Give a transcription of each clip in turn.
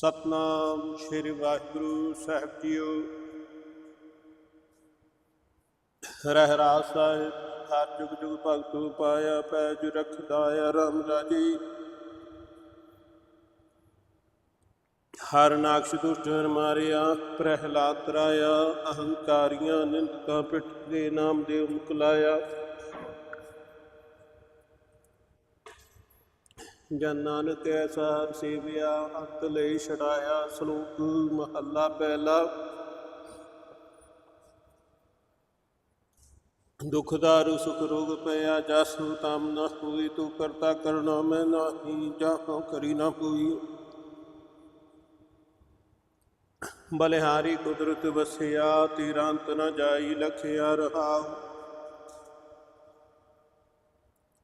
ਸਤਨਾਮ ਸ੍ਰੀ ਵਾਹਿਗੁਰੂ ਸਾਹਿਬ ਜੀਓ। ਰਹਿ ਸਾਹਿਬ, ਹਰ ਜੁਗ ਜੁਗ ਭਗਤੂ ਪਾਇਆ ਪੈਜ ਰਖਦਾਇਆ ਰਾਮ ਰਾਜੀ। ਹਰ ਨਾਕਸ਼ ਦੁਸ਼ਟਨ ਮਾਰਿਆ, ਪ੍ਰਹਿਲਾਦ ਤਰਾਇਆ ਅਹੰਕਾਰੀਆਂ ਨਿੰਦਕਾਂ ਪਿੱਠ ਦੇ ਨਾਮ ਦੇ ਮੁਕਲਾਇਆ ਜਨ ਨਾਨਕ ਐਸਾ ਸੇਵਿਆ, ਅੰਤ ਲਈ ਛਡਾਇਆ ਸ਼ਲੋਕ ਮਹੱਲਾ ਪਹਿਲਾ। ਦੁਖ ਦਾਰੂ, ਸੁਖ ਰੋਗ ਪਿਆ, ਜਸੁ ਤਾਮ ਨਾ ਹੋਈ, ਤੂੰ ਕਰਤਾ ਕਰਨਾ ਮੈਂ ਨਾਹੀ, ਜਾਹੋ ਕਰੀ ਨਾ ਹੋਈ। ਬਲਿਹਾਰੀ ਕੁਦਰਤ ਵਸਿਆ, ਤੀਰਾਂਤ ਨਾ ਜਾਈ, ਲਖਿਆ ਰਹਾਉ।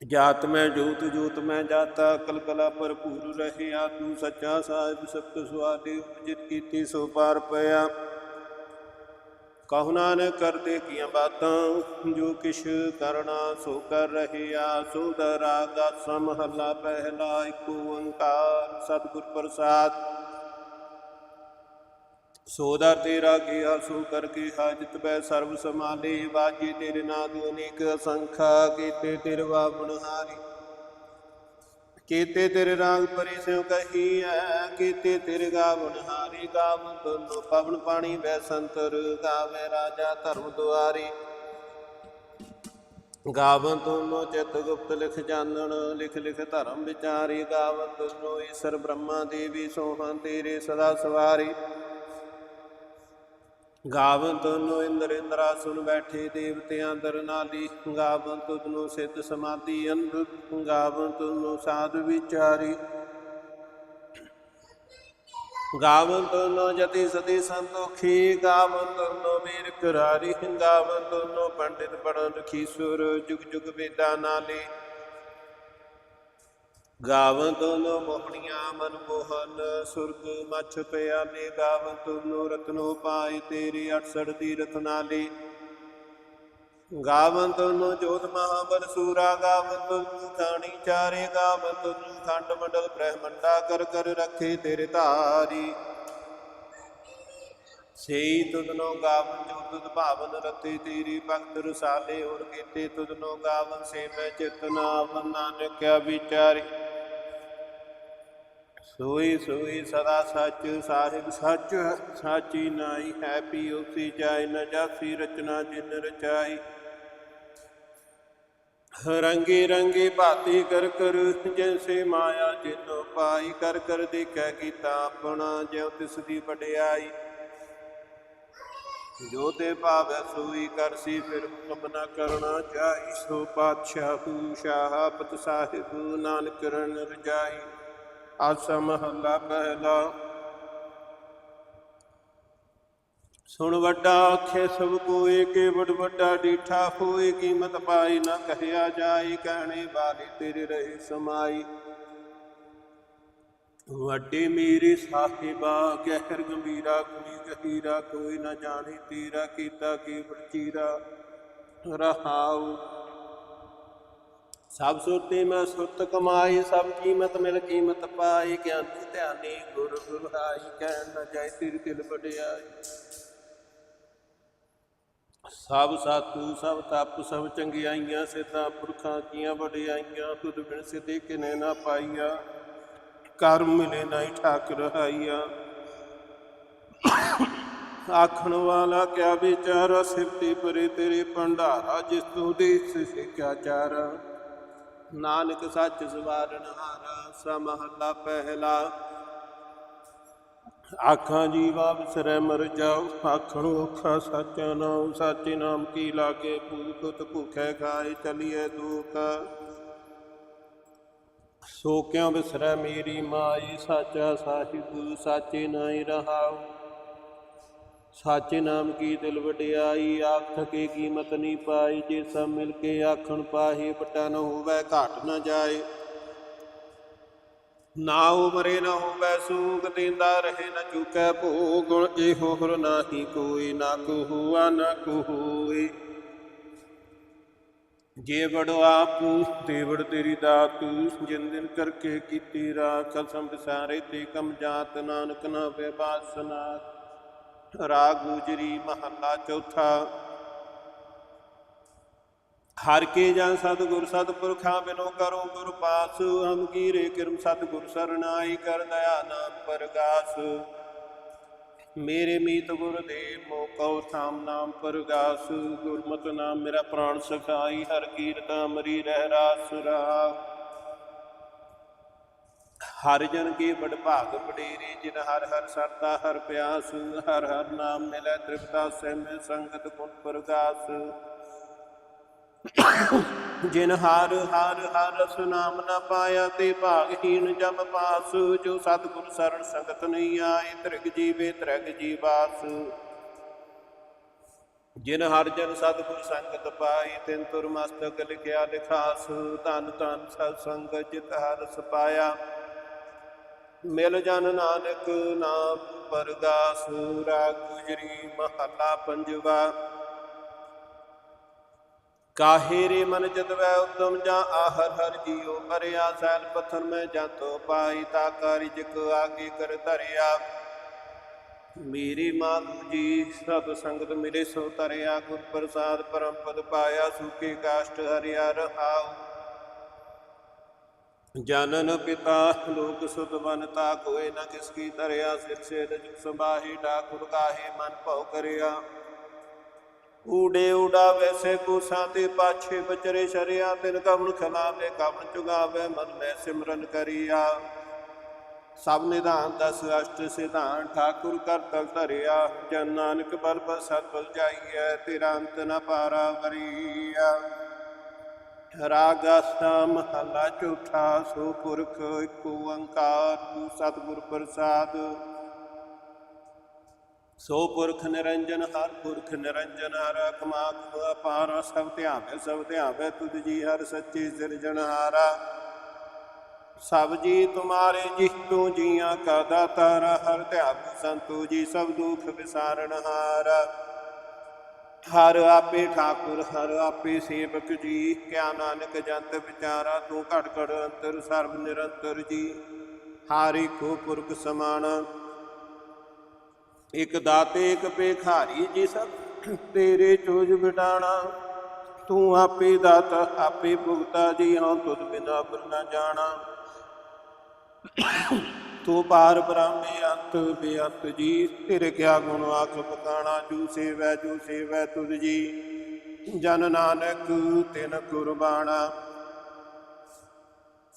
ਜਾਤ ਮੈਂ ਜੋਤ ਜੋਤ ਮੈਂ ਜਾਤਾ ਕਲਕਲਾ ਭਰਪੂਰ ਰਹਿਆ, ਤੂੰ ਸੱਚਾ ਸਾਹਿਬ ਸਤ ਸੁਆਦੇ ਉਪਜਿਤ ਕੀਤੀ ਸੋ ਪਾਰ ਪਿਆ। ਕਹੁ ਨਾਨਕ ਕਰਦੇ ਕੀਆਂ ਬਾਤਾਂ, ਜੋ ਕਿਛ ਕਰਨਾ ਸੋ ਕਰ ਰਹਿਆ। ਸੋ ਦਰਾਗਾ ਸਮਹਲਾ ਪਹਿਲਾ ਏਕ ਓੰਕਾਰ, ਸਤਿਗੁਰ ਪ੍ਰਸਾਦ। ਸੋਦਾ ਤੇਰਾ ਕੀਆ ਸੋ ਕਰਕੇ ਹਾਜਤ ਬੈ ਸਰਬ ਸਮਾਲੇ ਵਾਜੇ ਤੇਰੇ ਨਾਦ ਅਨੇਕ ਅਸੰਖਾ, ਕੀਤੇ ਤੇਰੇ ਵਾਪਨ ਹਾਰੀ। ਕੀਤੇ ਤੇਰੇ ਰਾਗ ਪਰੀ ਸਿਉ ਕਹੀਐ, ਕੀਤੇ ਤੇਰੇ ਗਾਵਨ ਹਾਰੀ। ਗਾਵਨ ਤੁਨੋ ਪਵਨ ਪਾਣੀ ਬੈ ਸੰਤਰ, ਗਾਵੇ ਰਾਜਾ ਧਰਮ ਦੁਆਰੀ। ਗਾਵਨ ਤੁਨੋ ਚਿਤ ਗੁਪਤ ਲਿਖ ਜਾਣਨ, ਲਿਖ ਲਿਖ ਧਰਮ ਵਿਚਾਰੀ। ਗਾਵਨ ਤੁਨੋ ਈਸ਼ਰ ਬ੍ਰਹਮਾ ਦੇਵੀ ਸੋਹਾਂ ਤੇਰੇ ਸਦਾ ਸਵਾਰੀ। ਗਾਵਨ ਤੁਨੋ ਇੰਦਰ ਇੰਦਰਾਸੁਨ ਬੈਠੇ ਦੇਵਤਿਆਂ ਦਰ ਗਾਵਨ ਤੁਨੋ ਸਿੱਧ ਸਮਾਧੀ ਅੰਧ। ਗਾਵਨ ਤੁਨੋ ਸਾਧ ਵਿਚਾਰੀ। ਗਾਵਨ ਤੁਨੋ ਜਤੀ ਸਤੀ ਸੰਤੋਖੀ। ਗਾਵਨ ਤੁਨੋ ਵੀਰ ਕਰਾਰੀ ਗਾਵਨ ਤੁਨੋ ਪੰਡਿਤ ਪੜਨ ਰਖੀਸੁਰ ਜੁਗ ਜੁਗ ਵੇਦਾ ਨਾਲੀ। ਗਾਵਨ ਤੁਨੋ ਮੋਹਣੀਆਂ ਮਨ ਮੋਹਨ, ਸੁਰਗ ਮਛ ਪਿਆਲੇ ਗਾਵਨ ਤੁਨੋ ਰਤਨੋ ਪਾਈ ਤੇਰੀ 68 ਦੀ ਰਤਨਾਲੀ ਗਾਵਨ ਤੁਨੋ ਜੋਤ ਮਹਾਬਲ ਸੂਰਾ, ਗਾਵਨ ਤੁਨੋ ਕਾਣੀ ਚਾਰੇ, ਗਾਵਨ ਤੁਨੋ ਖੰਡ ਮੰਡਲ ਬ੍ਰਹਮੰਡਾ, ਕਰ ਕਰ ਰੱਖੇ ਤੇਰੇ ਧਾਰੀ। ਸੇਈ ਤੁਧਨੋ ਗਾਵਨ ਜੋ ਤੁਧ ਭਾਵਨ ਰਤੇ ਤੇਰੀ ਭਗਤ ਰਸਾਲੇ ਹੋਰ ਕੀਤੇ ਤੁਧਨੋ ਗਾਵਨ ਸੇ ਮੈਂ ਚਿਤਨਾ ਨਾਨਕਿਆ ਵਿਚਾਰੀ। ਸੋਈ ਸੋਈ ਸਦਾ ਸੱਚ ਸਾਹਿਬ ਸੱਚ, ਸਾਚੀ ਨਾਈ ਹੈ ਪੀ ਉਸੀ ਜਾਇ ਨ ਜਾਸੀ ਰਚਨਾ ਜਿਨ ਰਚਾਈ। ਰੰਗੀ ਰੰਗੀ ਭਾਤੀ ਕਰ ਕਰ ਜੈਸੇ ਮਾਇਆ ਜਿਨੋ ਪਾਈ, ਕਰ ਕਰ ਦੇਖੈ ਕੀਤਾ ਆਪਣਾ, ਜਿਉ ਤਿਸ ਦੀ ਵਡਿਆਈ। ਜੋ ਤੇ ਭਾਵੈ ਸੋਈ ਕਰਸੀ ਫਿਰ ਹੁਕਮ ਨਾ ਕਰਨਾ ਚਾਹੀ। ਸੋ ਪਾਤਸ਼ਾਹੂ ਸ਼ਾਹਪਤ ਸਾਹਿਬ, ਨਾਨਕ ਰਨ ਰਜਾਈ। ਆਸਾ ਮਹੱਲਾ ਪਹਿਲਾ। ਸੁਣ ਵੱਡਾ ਆਖੇ, ਸਭ ਕੋਏ ਕੇ ਵਡ ਵੱਡਾ ਡੀਠਾ ਹੋਏ, ਕੀਮਤ ਪਾਈ ਨਾ ਕਹਿਆ ਜਾਈ ਕਹਿਣੇ ਵਾਲੀ ਤੇਰੇ ਰਹੇ ਸਮਾਈ। ਵੱਡੇ ਮੇਰੇ ਸਾਹਿਬਾ, ਗਹਿਰ ਗੰਭੀਰਾ ਗੁਣੀ ਗਹੀਰਾ ਕੋਈ ਨਾ ਜਾਣੀ ਤੀਰਾ ਕੀਤਾ ਕੀ ਬਚੀਰਾ ਰਹਾਉ। ਸਭ ਸੁਰਤੀ ਮੈਂ ਸੁਰਤ ਕਮਾਈ ਸਭ ਕੀਮਤ ਮਿਲ ਕੀਮਤ ਪਾਈ ਗਿਆਨੀ ਧਿਆਨੀ ਗੁਰ ਗੁਰਹਾਈ ਕਹਿਣ ਨਾ ਜਾਏ ਤੇਰੀ ਦਿਲ ਵਡਿਆਈ। ਸਭ ਸਾਤੂ ਸਭ ਤਪ, ਸਭ ਚੰਗਿਆਈਆਂ, ਸਿੱਧਾ ਪੁਰਖਾਂ ਕੀਆਂ ਵਡਿਆਈਆਂ। ਤੁਧ ਬਿਨ ਸਿੱਧੇ ਕਿਨੇ ਨਾ ਪਾਈਆ। ਕਰ ਮਿਲੇ ਨਹੀਂ ਠਾਕ ਰਹਾਈਆ ਆਖਣ ਵਾਲਾ ਕਿਆ ਵਿਚਾਰਾ ਸਿਫਤੀ ਪਰੇ ਤੇਰੇ ਭੰਡਾਰਾ, ਜਿਸ ਤੂੰ ਦੇ ਸਿੱਖਿਆ ਚਾਰਾ। ਨਾਨਕ ਸੱਚ ਸਵਾਰਨ ਹਾਰਾ, ਸਮਹੱਲਾ ਪਹਿਲਾ। ਆਖਾਂ ਜੀਵਾ ਵਿਸਰੈ ਮਰ ਜਾਓ, ਆਖਣ ਔਖਾ ਸੱਚ ਨਾਮ ਸਾਚੇ ਨਾਮ ਕੀ ਲਾਗੇ, ਭੂਤ ਭੁਖੈ ਖਾਏ ਚਲੀਏ ਦੁਖ ਸੋ ਕਿਉ ਵਿਸਰੈ ਮੇਰੀ ਮਾਈ? ਸਾਚਾ ਸਾਹਿਬ, ਸਾਚੇ ਨਾਈ ਰਹਾਉ। ਸਾਚੇ ਨਾਮ ਕੀ ਦਿਲ ਵਡਿਆਈ? ਆਖ ਥਕੇ ਕੀਮਤ ਨਹੀਂ ਪਾਈ। ਜੇ ਸਭ ਮਿਲ ਕੇ ਆਖਣ ਪਾਹੀ ਪਟਾ ਨ ਹੋਵੇ, ਘਾਟ ਨਾ ਜਾਏ। ਨਾ ਉਮਰੇ ਨਾ ਹੋਵੇ, ਸੂਖ ਦਿੰਦਾ ਰਹੇ, ਨ ਚੁਕੈ ਭੋਗ। ਇਹੋ ਹਰ ਨਾਹੀ ਕੋਈ, ਨਾ ਕੋ ਹੁਆ ਨਾ ਕੋ ਹੋਏ ਜੇ ਬੜੋ ਆਪ ਦੇਵੜ ਤੇਰੀ ਦਾਤ, ਜਿਨ ਦਿਨ ਕਰਕੇ ਕੀਤੀ ਰਾਤ ਕਸਮ ਵਿਸਾਰੇ ਤੇ ਕਮ ਜਾਤ, ਨਾਨਕ ਨਾ ਵੇ ਰਾਗ ਗੁਜਰੀ ਮਹੱਲਾ ਚੌਥਾ। ਹਰ ਕੇ ਜਨ ਸਤਿਗੁਰ ਸਤਿਪੁਰਖਾਂ ਬਿਨੋ ਕਰੋ ਗੁਰ ਪਾਸ ਹਮ ਕੀਰੇ ਕਿਰਮ ਸਤਿਗੁਰ ਸਰਨਾਈ ਕਰ ਦਇਆ ਨਾਮ ਪਰਗਾਸ। ਮੇਰੇ ਮੀਤ ਗੁਰ ਦੇ ਮੋਕਉ ਥਾਮ ਨਾਮ ਪਰਗਾਸ, ਗੁਰਮਤਿ ਨਾਮ ਮੇਰਾ ਪ੍ਰਾਣ ਸਖਾਈ, ਹਰ ਕੀਰਤਾ ਮਰੀ ਰਹਿ ਰਾਸੁਰਾ ਹਰ ਜਨ ਕੀ ਬੜ ਭਾਗ ਬਡੇਰੀ ਜਿਨ ਹਰ ਹਰ ਸਰਦਾ ਹਰ ਪਿਆਸ, ਹਰ ਹਰ ਨਾਮ ਮਿਲੈ ਤ੍ਰਿਪਤਾ ਸਹਿਮੇ ਸੰਗਤ ਗੁਣ ਪ੍ਰਗਾਸ। ਜਿਨ ਹਰ ਹਰ ਹਰ ਰਸ ਨਾਮ ਨ ਪਾਇਆ ਤੇ ਭਾਗਹੀਨ ਜਮ ਪਾਸ, ਜੋ ਸਤਿਗੁਰ ਸਰਣ ਸੰਗਤ ਨਹੀਂ ਆਏ, ਤ੍ਰਿਗ ਜੀਵੇ ਤ੍ਰਿਗ ਜੀਵਾਸ ਜਿਨ ਹਰ ਜਨ ਸਤਿਗੁਰ ਸੰਗਤ ਪਾਈ ਤਿਨ ਤੁਰ ਮਸਤਕ ਲਿਖਿਆ ਲਿਖਾਸ, ਧਨ ਧਨ ਸਤ ਸੰਗਤ ਜਿਤ ਹਰ ਰਸ ਪਾਇਆ ਮਿਲ ਜਨ ਨਾਨਕ ਨਾਮ ਪਰਗਾਸ, ਰਾਗ ਗੁਜਰੀ ਮਹੱਲਾ ਪੰਜਵਾ। ਕਾਹੇ ਰੇ ਮਨ ਜਦਵੈ ਉਦਮ ਜਾਂ ਆਹਰ ਹਰ ਜੀਉ ਪਰਿਆ ਸੈਲ ਪਥਰ ਮੈਂ ਜਾਂਤੋ ਪਾਈ, ਤਾ ਕਾਰਿਜ ਆਗੇ ਕਰ ਧਰਿਆ। ਮੇਰੀ ਮਾਤੂ ਜੀ, ਸਤ ਸੰਗਤ ਮਿਲੇ ਸੋ ਤਰਿਆ ਗੁਰ ਪ੍ਰਸਾਦ ਪਰਮ ਪਦ ਪਾਇਆ, ਸੁਖੀ ਕਾਸ਼ਟ ਹਰਿਆ ਰਹਾਉ। ਜਨਨ ਪਿਤਾ, ਲੋਕ ਸੁਤ ਬਨਤਾ ਕੋਏ ਨ ਕਿਸ ਕੀ ਤਰਿਆ ਸਿਰ ਸੇ ਰਜ ਸੰਭਾਹੀ ਠਾਕੁਰ ਕਾਹੇ ਮਨ ਭਉ ਕਰਿਆ। ਊੜੇ ਊੜਾ ਵੈਸੇ ਕੋਸਾਂ ਤੇ ਪਾਛੇ ਬਚਰੇ ਸ਼ਰਿਆ, ਤਿਨ ਕਵਣ ਖਲਾਵੇ ਕਵਣ ਚੁਗਾਵੇ, ਮਨ ਮੈਂ ਸਿਮਰਨ ਕਰੀਆ। ਸਭ ਨਿਧਾਨ ਦਸ ਅਸ਼ਟ ਸਿਧਾਨ, ਠਾਕੁਰ ਕਰ ਤਲ ਧਰਿਆ। ਜਨ ਨਾਨਕ ਬਲ ਬਲ ਸਤ ਬਲ ਜਾਈਐ, ਤੇਰਾ ਅੰਤ ਨ ਪਾਰਾ ਵਰੀਆ। ਰਾਗਾਸਾ ਮਹਲਾ ਚੌਥਾ, ਸੋ ਪੁਰਖ ਏਕ ਓੰਕਾਰ ਸਤਿਗੁਰ ਪ੍ਰਸਾਦ। ਸੋ ਪੁਰਖ ਨਿਰੰਜਨ, ਹਰ ਪੁਰਖ ਨਿਰੰਜਨ, ਹਰ ਕਮਾਖ ਅਪਾਰ ਸਭ ਧਿਆਵੇ ਸਭ ਧਿਆਵੇ, ਤੁਧ ਜੀ ਹਰ ਸੱਚੇ ਸਿਰਜਣਹਾਰਾ ਸਭ ਜੀ ਤੁਮਾਰੇ ਜਿਹ ਤੂੰ ਜੀਆਂ ਕਾ ਦਾਤਾਰ, ਹਰ ਧਿਆਵ ਸੰਤੂ ਜੀ, ਸਭ ਦੁਖ ਵਿਸਾਰਣਹਾਰਾ ਹਰ। ਆਪੇ ਠਾਕੁਰ, ਹਰ ਆਪੇ ਸੇਵਕ ਜੀ, ਕਿਆ ਨਾਨਕ ਜੰਤ ਵਿਚਾਰਾ, ਤੂੰ ਘਟ ਘੜ ਅੰਤਰ, ਸਰਬ ਨਿਰੰਤਰ ਜੀ। ਹਾਰੀ ਕੋ ਪੁਰਖ ਸਮਾਣਾ ਇਕ ਦਾਤੇ, ਇਕ ਭੇਖਾਰੀ ਜੀ ਸਭ ਤੇਰੇ ਚੋਜ ਬਿਟਾਣਾ। ਤੂੰ ਆਪੇ ਦਾਤਾ, ਆਪੇ ਭੁਗਤਾ, ਜੀ ਹਾਂ, ਤੁਧ ਬਿਨਾ ਪਰ ਨਾ ਜਾਣਾ। ਤੂੰ ਪਾਰ ਬ੍ਰਹਮੇ ਅੰਤ, ਬੇਅੰਤ ਜੀ ਤੇਰੇ ਕਿਆ ਗੁਣ ਆਖ ਪਕਾਣਾ? ਜੂ ਸੇਵੈ ਜੂ ਸੇਵੈ ਤੁਧ ਜੀ। ਜਨ ਨਾਨਕ ਤਿਨ ਕੁਰਬਾਨਾ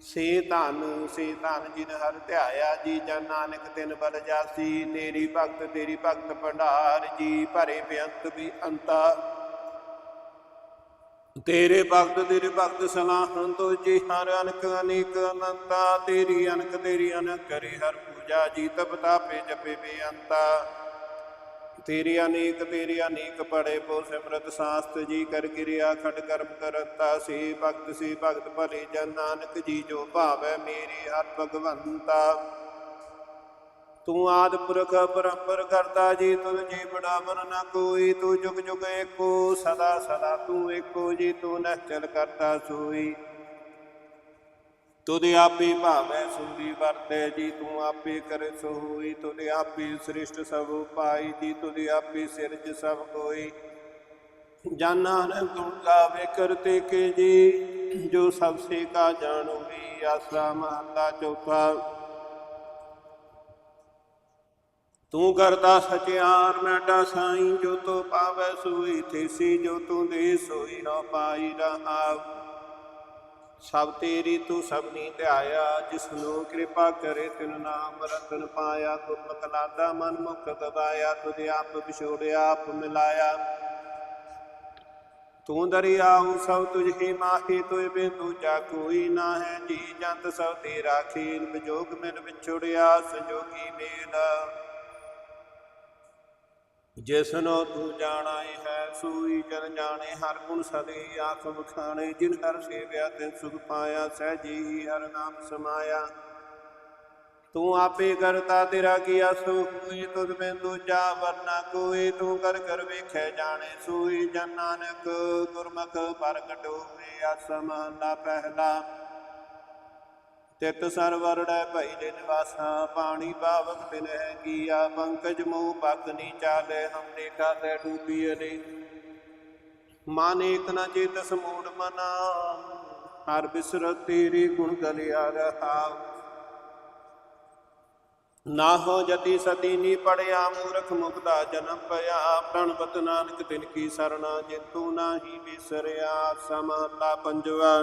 ਸੇ ਧਨ ਸੇ ਧਨ ਜਿਨ ਹਰ ਧਿਆਇਆ ਜੀ, ਜਨ ਨਾਨਕ ਤਿਨ ਬਲ ਜਾਸੀ, ਤੇਰੀ ਭਗਤ ਤੇਰੀ ਭਗਤ ਭੰਡਾਰ, ਜੀ ਭਰੇ ਬੇਅੰਤ ਵੀ ਅੰਤਾ। ਤੇਰੇ ਭਗਤ ਤੇਰੇ ਭਗਤ ਸਲਾਹਨ ਤੋ ਜੀ ਹਰ ਅਨਕ ਅਨੇਕ ਅਨੰਤਾ, ਤੇਰੀ ਅਨਕ ਤੇਰੀ ਅਨਕ ਕਰੇ ਹਰ ਪੂਜਾ, ਜੀ ਤਪ ਤਾਪੇ ਜਪੇ ਬੇਅੰਤਾ। ਤੇਰੀ ਅਨੇਕ ਤੇਰੀ ਅਨੇਕ ਪੜੇ ਪੋ ਸਿਮਰਤ ਸਾਸਤ ਜੀ ਕਰ ਕਿਰਿਆ ਖਟ ਕਰਮ ਕਰਤਾ ਸੇ, ਭਗਤ ਸੇ, ਭਗਤ ਭਲੇ ਜਨ ਨਾਨਕ ਜੀ, ਜੋ ਭਾਵੈ ਮੇਰੀ ਹਰ ਭਗਵੰਤਾ। ਤੂੰ ਆਦ ਪੁਰਖ ਪਰੰਪਰ ਕਰਤਾ ਜੀ, ਤੁਧ ਜੀ ਬੜਾਵਰ ਨਾ ਕੋਈ, ਤੂੰ ਜੁਗ ਜੁਗ ਏਕੋ, ਸਦਾ ਸਦਾ ਤੂੰ ਏਕੋ ਜੀ, ਤੂੰ ਨਚਲ ਕਰਤਾ ਸੋਈ। ਤੁਧ ਆਪੇ ਭਾਵੈ ਸੁੰਦੀ ਵਰਤੈ, ਜੀ ਤੂੰ ਆਪੇ ਕਰੇ ਸੋ ਹੋਈ ਤੁਧ ਆਪੇ ਸ੍ਰਿਸ਼ਟ ਸਭ ਪਾਈ, ਜੀ ਤੁਧ ਆਪੇ ਸਿਰਜ ਸਭ ਕੋਈ ਜਾਨਾਂ ਗੁਣ ਗਾਵੇ ਕਰਤੇ ਕੇ ਜੀ, ਜੋ ਸਭ ਸੇ ਕਾ ਜਾਣੂ ਵੀ ਆਸਰਾ ਮਹੱਲਾ ਚੌਥਾ। ਤੂੰ ਕਰਤਾ ਸਚਿਆਰ ਮੈਟਾ ਸਾਈਂ, ਜੋ ਤੋ ਪਾਵੈ ਸੋਈ, ਥੇਸੀ ਜੋ ਤੂੰ ਦੇ ਸੋਈ ਨਾ ਪਾਈ ਰਹਾਉ। ਸਭ ਤੇਰੀ ਤੂੰ ਸਭਨੀ ਧਿਆਇਆ, ਜਿਸ ਨੂੰ ਕਿਰਪਾ ਕਰੇ ਤਿਨ ਨਾਮ ਰਤਨ ਪਾਇਆ ਗੁਰਮਤਿ ਲਾਦਾ ਮਨ ਮੁਖ ਦਬਾਇਆ ਤੁਧ ਆਪ ਵਿਛੋੜਿਆ, ਆਪ ਮਿਲਾਇਆ। ਤੂੰ ਦਰਿਆਉ ਸਭ ਤੁਝ ਹੀ ਮਾਹੀ ਤੋਏ ਬੇ ਦੂਜਾ ਕੋਈ ਨਾ ਹੈ ਜੀ ਜੰਤ ਸਭ ਤੇਰਾ ਖੇਲ, ਵਿਜੋਗ ਮਿਲ ਵਿਛੋੜਿਆ, ਸੰਜੋਗੀ ਮੇਲ। ਜਿਸਨੋ ਤੂੰ ਜਾਣਾਈ ਹੈ, ਸੂਈ ਜਨ ਜਾਣੇ, ਹਰ ਗੁਣ ਸਦੇ ਆਖ ਬਖਾਣੇ ਜਿਨ ਹਰ ਸੇਵਿਆ ਤਿਨ ਸੁਖ ਪਾਇਆ, ਸਹਿਜੀ ਹਰ ਨਾਮ ਸਮਾਇਆ। ਤੂੰ ਆਪੇ ਕਰਤਾ ਤੇਰਾ ਕੀਆ ਸੋ ਕੋਈ ਤੁਧ ਮੈਂ ਦੂਜਾ ਵਰਨਾ ਕੋਈ, ਤੂੰ ਕਰ ਕਰ ਵੇਖੈ ਜਾਣੇ, ਸੂਈ ਜਨ ਨਾਨਕ ਗੁਰਮੁਖ ਪ੍ਰਗਟ ਹੋਏ ਆਸਮਾਨਾ ਪਹਿਲਾ। ਤਿਤ ਸਰਵਰੜੈ ਭਈ ਦੇ ਨਿਵਾਸਾ, ਪਾਣੀ ਪਾਵਕ ਬਿਨ ਹੈ ਕੀਆ, ਪੰਕਜ ਮੂਹ ਪਗਨੀ ਚਾਲੇ, ਹਮ ਦੇਖਾ ਤੇ ਡੂਬੀ ਅਨੇ ਮਨ ਏਕ ਨ ਚੇਤ ਸਮੂੜ ਮਨਾ, ਹਰ ਬਿਸਰ ਤੇਰੀ ਗੁਣ ਗਲਿਆ ਰਹਾ। ਨਾ ਹੋ ਜਤੀ ਸਤੀ ਨੀ ਪੜਿਆ, ਮੂਰਖ ਮੁਕਤਾ ਜਨਮ ਪਿਆ ਪ੍ਰਣਪਤ ਨਾਨਕ ਤਿਨ ਕੀ ਸਰਣਾ, ਜਿਤੂ ਨਾਹੀ ਬਿਸਰਿਆ ਸਮਾਲਾ ਪੰਜਵਾ।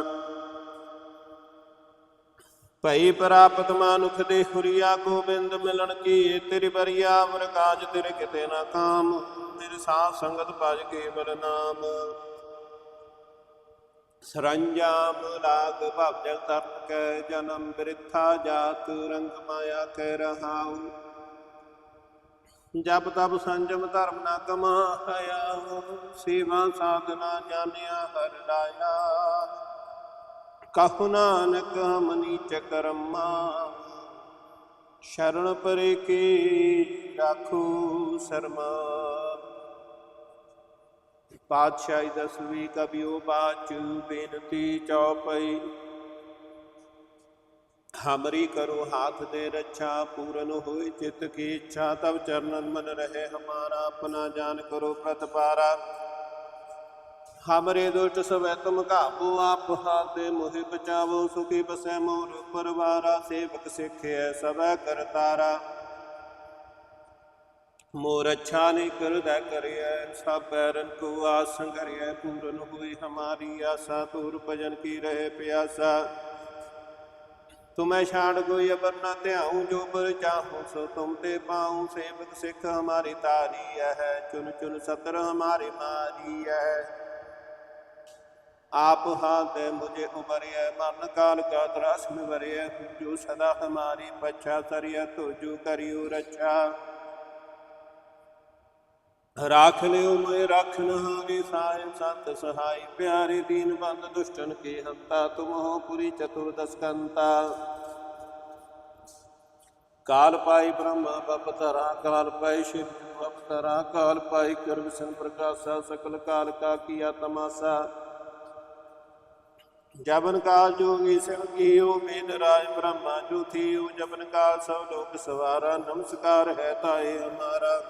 ਭਈ ਪ੍ਰਾਪਤ ਮਾਨੁਖ ਦੇ ਹੁਰੀਆ ਗੋਬਿੰਦ ਮਿਲਣ ਕੀ? ਤੇਰੀ ਬਰੀਆ ਵਰ ਕਾਜ ਤੇਰੇ ਕਿਤੇ ਨਾ ਕਾਮ ਮੇਰੇ ਸਾਥ ਸੰਗਤ ਭਜ ਕੇਵਲ ਨਾਮ। ਸਰੰਜਾਮ ਲਾਗ ਭਵ ਜਲ ਤਰਤ ਕੈ ਜਨਮ ਬਿਰਥਾ ਜਾਤ ਰੰਗ ਮਾਇਆ ਕੈ ਰਹਾਉ। ਜਪ ਤਪ ਸੰਜਮ ਧਰਮ ਨਾ ਕਮਾਇਆ ਸੇਵਾ ਸਾਧਨਾ ਜਾਣਿਆ ਹਰ ਲਾਇਆ। ਕਹੁ ਨਾਨਕ ਮਨੀ ਚਕਰਮਾ, ਸ਼ਰਨ ਪਰੇ ਕੀ ਰਾਖੂ ਸਰਮਾ। ਪਾਤਸ਼ਾਹੀ ਦਸਵੀਂ ਕਬਿਓ ਬਾਚ ਬੇਨਤੀ ਚੌਪਈ, ਹਮਰੀ ਕਰੋ ਹਾਥ ਦੇ ਰੱਛਾ, ਪੂਰਨ ਹੋਏ ਚਿਤ ਕੀ ਇੱਛਾ ਤਬ ਚਰਨਨ ਮਨ ਰਹੇ ਹਮਾਰਾ, ਆਪਣਾ ਜਾਨ ਕਰੋ ਪ੍ਰਤਪਾਰਾ। ਹਮਰੇ ਦੁਸ਼ਟ ਸਵੈ ਤੁਮ ਕਾਬੂ ਆਪ ਹਾਤੇ ਮੋਹਿ ਬਚਾਵੋ ਸੁਖੀ ਬਸੈ ਮੋਰ ਪਰਵਾਰਾ, ਸੇਵਕ ਸਿੱਖਿਐ ਸਵੈ ਕਰਤਾਰਾ। ਮੋਰ ਅੱਛਾ ਨਹੀਂ ਕਰਦਾ ਕਰਿਐ, ਸਭ ਬੈਰਨ ਕੋ ਆਸ ਸੰਗਰਿਐ ਪੂਰਨ ਹੋਈ ਹਮਾਰੀ ਆਸਾ ਤੂਰ ਭਜਨ ਕੀ ਰਹੇ ਪਿਆਸਾ। ਤੁਮੈ ਛਾੜ ਕੋਈ ਅਬਰ ਨਾ ਧਿਆਉ, ਜੋ ਪਰ ਚਾਹੋ ਸੋ ਤੁਮ ਤੇ ਪਾਉ, ਸੇਵਕ ਸਿੱਖ ਹਮਾਰੀ ਤਾਰੀ ਹੈ ਚੁਨ ਚੁਨ ਸਤਰ ਹਮਾਰੀ ਮਾਰੀ ਹੈ ਆਪ ਹਾਥ ਮੁਝੇ ਉਬਰਿਐ ਮਰਨ ਕਾਲ ਕਾ ਤਰਾਸ में वरिय जो सदा हमारी पच्छा सरिय तो जो करियो रक्षा ਰਾਖ ਲਿਓ ਮੈਂ ਰਾਖਨ ਹਾਰੇ ਸਾਇ ਸੰਤ ਸਹਾਈ ਪਿਆਰੇ ਦੀਨ ਬੰਦ ਦੁਸ਼ਟਨ ਕੇ ਹੰਤਾ ਤੁਮ ਹੋ ਪੁਰੀ ਚਤੁਰਦਸ ਕੰਤਾ ਕਾਲ ਪਾਈ ਬ੍ਰਹਮਾ ਬਪਤਰਾ ਕਾਲ ਪਾਈ ਸ਼ਿਵ ਬਪਤਰਾ ਕਾਲ ਪਾਈ ਕਰ ਵਿਸ਼ਨ ਪ੍ਰਕਾਸ਼ਾ ਸਕਲ ਕਾਲ ਕਾ ਕੀਆ ਤਮਾਸਾ ਜਬਨ ਕਾਲ ਜੋਗੀ ਸਿਵ ਕੀਓ, ਮੇਨ ਰਾਜ ਬ੍ਰਹਮਾ ਜੋ ਥੀਓ ਜਬਨ ਕਾਲ ਸਭ ਲੋਕ ਸਵਾਰਾ, ਨਮਸਕਾਰ ਹੈ ਤਾਏ ਹਮਾਰਾ।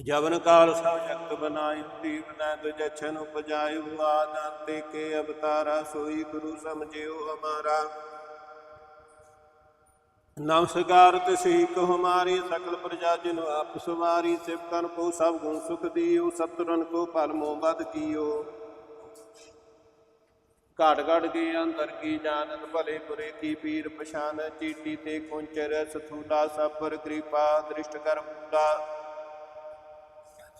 ਜਵਨ ਕਾਲ ਸਭ ਜਗਤ ਬਨਾਈ ਤੀਵ ਨੰਦ ਜਛਨ ਉਪਜਾਇਉ ਆਦੰਤੇ ਕੇ ਅਵਤਾਰਾ, ਸੋਈ ਗੁਰੂ ਸਮਝਿਓ ਹਮਾਰਾ। ਨਮਸਕਾਰ ਤਿਸੀ ਕੋ ਹਮਾਰੀ, ਸਕਲ ਪ੍ਰਜਾ ਜਿਨ ਆਪ ਸੁਮਾਰੀ ਸਿਵਕਨ ਕੋ ਸਭ ਗੁਣ ਸੁਖ ਦਿਓ ਸਤਰਨ ਕੋ ਪਲ ਮੋਹ ਬਦ ਕੀਓ। ਘਾਟ ਘਾਟ ਕੇ ਅੰਦਰ ਕੀ ਜਾਣਤ ਭਲੇ ਬੁਰੇ ਕੀ ਪੀਰ ਪਛਾਨ, ਚੀਟੀ ਤੇ ਕੁੰਚਰ ਸਥੂਲਾ, ਸਬਰ, ਕਿਰਪਾ, ਦ੍ਰਿਸ਼ਟ ਕਰ ਪੂਰਾ